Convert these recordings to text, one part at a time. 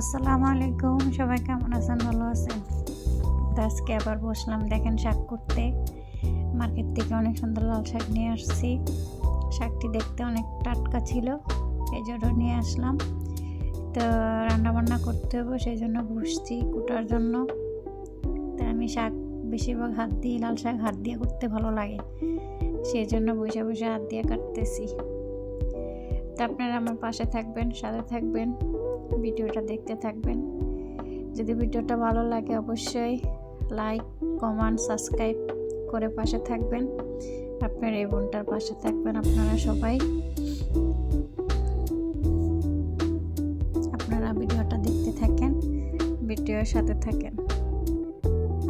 আসসালামু আলাইকুম, সবাই কেমন আছেন? ভালো আছেন? তো আজকে আবার বসলাম, দেখেন শাক করতে। মার্কেট থেকে অনেক সুন্দর লাল শাক নিয়ে আসছি। শাকটি দেখতে অনেক টাটকা ছিল, এই জন্য নিয়ে আসলাম। তো রান্না বান্না করতে হবে, সেই জন্য বসছি কুটার জন্য। তো আমি শাক, বেশিরভাগ হাত দিয়ে, লাল শাক হাত দিয়ে করতে ভালো লাগে। সেই জন্য বসে বসে হাত দিয়ে কাটতেছি। তো আপনারা আমার পাশে থাকবেন, সাথে থাকবেন। ভিডিওটা দেখতে থাকবেন। যদি ভিডিওটা ভালো লাগে অবশ্যই লাইক কমেন্ট সাবস্ক্রাইব করে পাশে থাকবেন। আপনার এই বোনটার পাশে থাকবেন আপনারা সবাই। আপনারা ভিডিওটা দেখতে থাকেন, ভিডিওর সাথে থাকেন।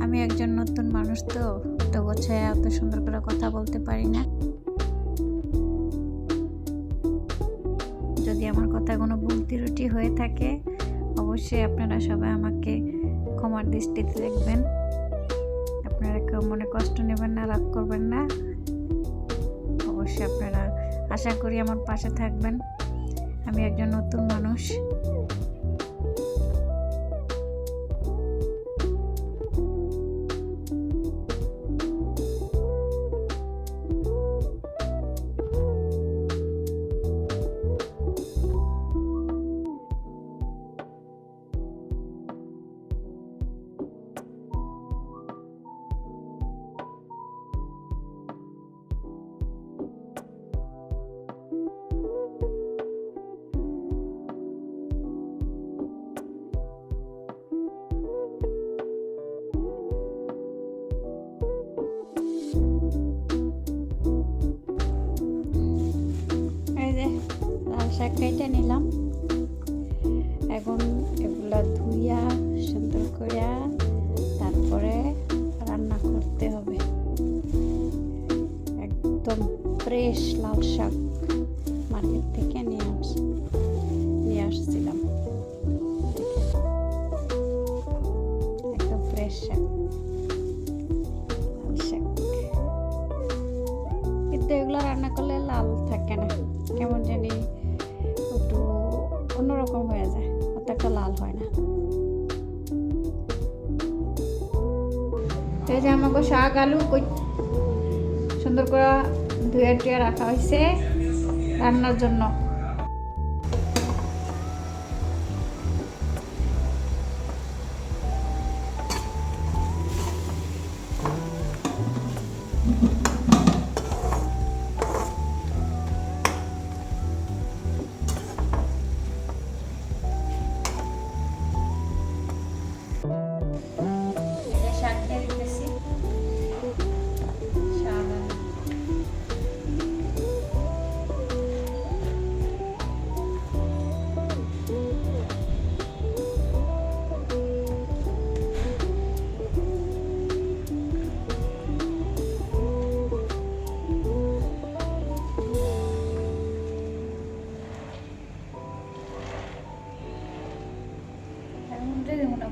আমি একজন নতুন মানুষ তো তো গোছায় এত সুন্দর করে কথা বলতে পারি না। যদি আমার কথা কোনো ভুল ত্রুটি হয়ে থাকে, অবশ্যই আপনারা সবাই আমাকে ক্ষমার দৃষ্টিতে দেখবেন। আপনারা কেউ মনে কষ্ট নেবেন না, রাগ করবেন না। অবশ্যই আপনারা আশা করি আমার পাশে থাকবেন। আমি একজন নতুন মানুষ। শাক কেটে নিলাম। এখন এগুলা ধুইয়া, সুন্দর করে তারপরে রান্না করতে হবে। একদম ফ্রেশ লাল শাক মার্কেট থেকে অন্যরকম হয়ে যায় অত একটা লাল হয় না। এই যে আমাকে শাক, আলু সুন্দর করে ধুয়ে টুয়ে রাখা হয়েছে রান্নার জন্য।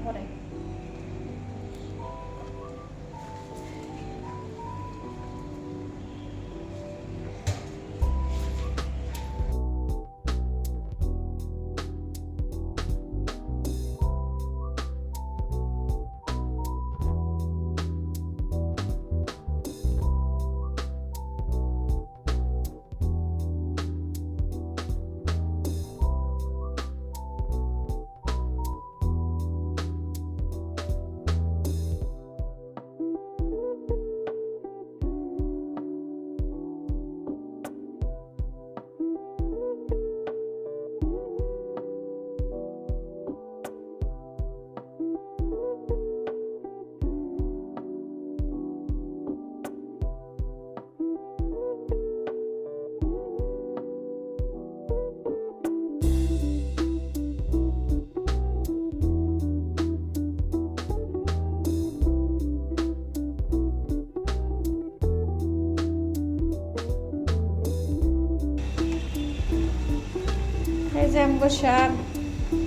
product. এই যে আমগো শাক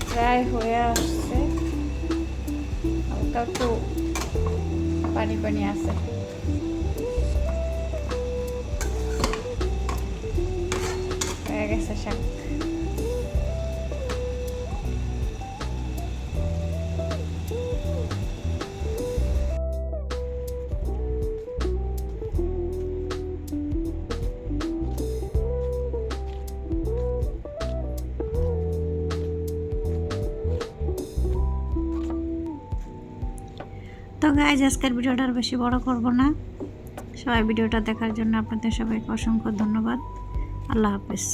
প্রায় হয়ে আসছে। হালকা একটু পানি পানি আছে। হয়ে গেছে শাক তো গাইজ আজকের ভিডিওটা আর বেশি বড় করব না। সবাই ভিডিওটা দেখার জন্য আপনাদের সবাইকে অসংখ্য ধন্যবাদ। আল্লাহ হাফেজ।